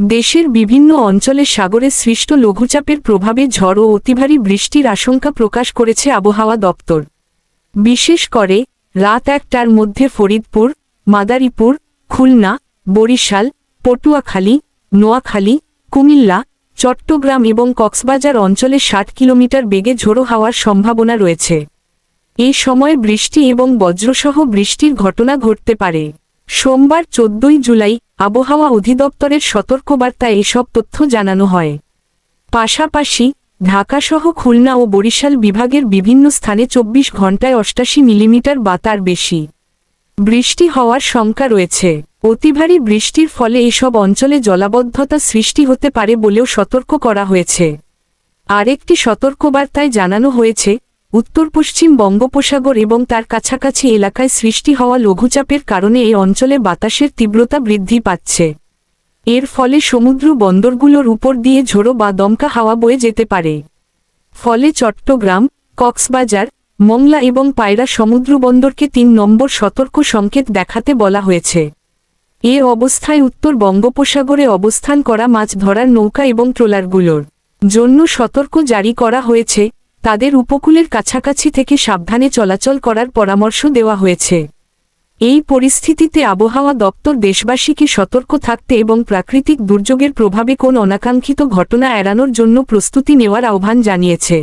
দেশের বিভিন্ন অঞ্চলে সাগরে সৃষ্ট লঘুচাপের প্রভাবে ঝড় ও অতিভারী বৃষ্টির আশঙ্কা প্রকাশ করেছে আবহাওয়া দপ্তর। বিশেষ করে, রাত একটার মধ্যে ফরিদপুর, মাদারীপুর, খুলনা, বরিশাল, পটুয়াখালী, নোয়াখালী, কুমিল্লা, চট্টগ্রাম এবং কক্সবাজার অঞ্চলে ষাট কিলোমিটার বেগে ঝোড়ো হওয়ার সম্ভাবনা রয়েছে। এই সময় বৃষ্টি এবং বজ্রসহ বৃষ্টির ঘটনা ঘটতে পারে। সোমবার চোদ্দই জুলাই আবহাওয়া অধিদপ্তরের সতর্কবার্তায় এসব তথ্য জানানো হয়। পাশাপাশি ঢাকাসহ খুলনা ও বরিশাল বিভাগের বিভিন্ন স্থানে চব্বিশ ঘন্টায় অষ্টাশি মিলিমিটার বা তার বেশি। বৃষ্টি হওয়ার শঙ্কা রয়েছে। অতিভারী বৃষ্টির ফলে এসব অঞ্চলে জলাবদ্ধতা সৃষ্টি হতে পারে বলেও সতর্ক করা হয়েছে। আরেকটি সতর্কবার্তায় জানানো হয়েছে উত্তর, পশ্চিম বঙ্গোপসাগর এবং তার কাছাকাছি এলাকায় সৃষ্টি হওয়া লঘুচাপের কারণে এই অঞ্চলে বাতাসের তীব্রতা বৃদ্ধি পাচ্ছে। এর ফলে সমুদ্র বন্দরগুলোর উপর দিয়ে ঝোড়ো বা দমকা হাওয়া বয়ে যেতে পারে। ফলে চট্টগ্রাম, কক্সবাজার, মংলা এবং পায়রা সমুদ্র বন্দরকে তিন নম্বর সতর্ক সংকেত দেখাতে বলা হয়েছে। এ অবস্থায় উত্তর বঙ্গোপসাগরে অবস্থান করা মাছ ধরার নৌকা এবং ট্রোলারগুলোর জন্য সতর্ক জারি করা হয়েছে। তাদের উপকূলের কাছাকাছি থেকে সাবধানে চলাচল করার পরামর্শ দেওয়া হয়েছে। এই পরিস্থিতিতে আবহাওয়া দপ্তর দেশবাসীকে সতর্ক থাকতে এবং প্রাকৃতিক দুর্যোগের প্রভাবে কোন অনাকাঙ্ক্ষিত ঘটনা এড়ানোর জন্য প্রস্তুতি নেওয়ার আহ্বান জানিয়েছে।